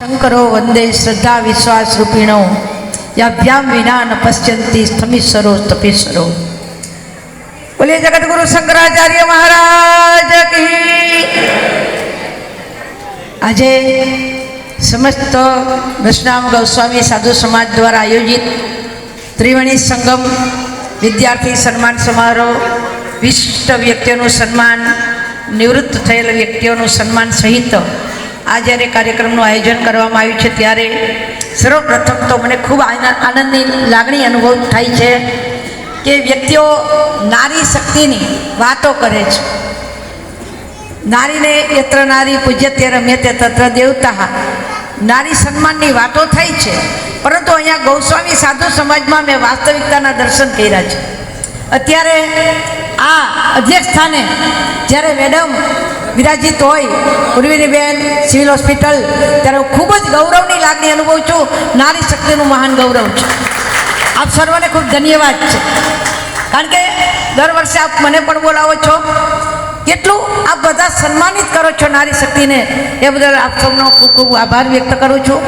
શંકરો વંદે શ્રદ્ધા વિશ્વાસ રૂપિણો યાભ્યામ વિના ન પશ્યંતી સ્થમીશ્વરો તપેશ્વરો બોલે જગતગુરુ શંકરાચાર્ય મહારાજ આજે સમસ્ત દશનામ ગૌસ્વામી સાધુ સમાજ દ્વારા આયોજિત ત્રિવેણી સંગમ વિદ્યાર્થી સન્માન સમારોહ વિશિષ્ટ વ્યક્તિઓનું સન્માન નિવૃત્ત થયેલ વ્યક્તિઓનું સન્માન સહિત આ જ્યારે કાર્યક્રમનું આયોજન કરવામાં આવ્યું છે ત્યારે સર્વપ્રથમ તો મને ખૂબ આનંદની લાગણી અનુભવ થાય છે કે વ્યક્તિઓ નારી શક્તિની વાતો કરે છે. નારીને યત્ર નારી પૂજ્યતે રમ્યતે તત્ર દેવતા. નારી સન્માનની વાતો થઈ છે. પરંતુ અહીંયા ગૌસ્વામી સાધુ સમાજમાં મેં વાસ્તવિકતાના દર્શન કર્યા છે. અત્યારે આ અધ્યક્ષ સ્થાને જ્યારે મેડમ વિરાજિત હોય. ઉર્વિની બેન સિવિલ હોસ્પિટલ. ત્યારે હું ખૂબ જ ગૌરવની લાગણી અનુભવું છું. નારી શક્તિનું મહાન ગૌરવ છે. આપ સર્વને ખૂબ ધન્યવાદ છે. કારણ કે દર વર્ષે આપ મને પણ બોલાવો છો. કેટલું આપ બધા સન્માનિત કરો છો નારી શક્તિને. એ બદલ આપ સૌનો ખૂબ ખૂબ આભાર વ્યક્ત કરું છું.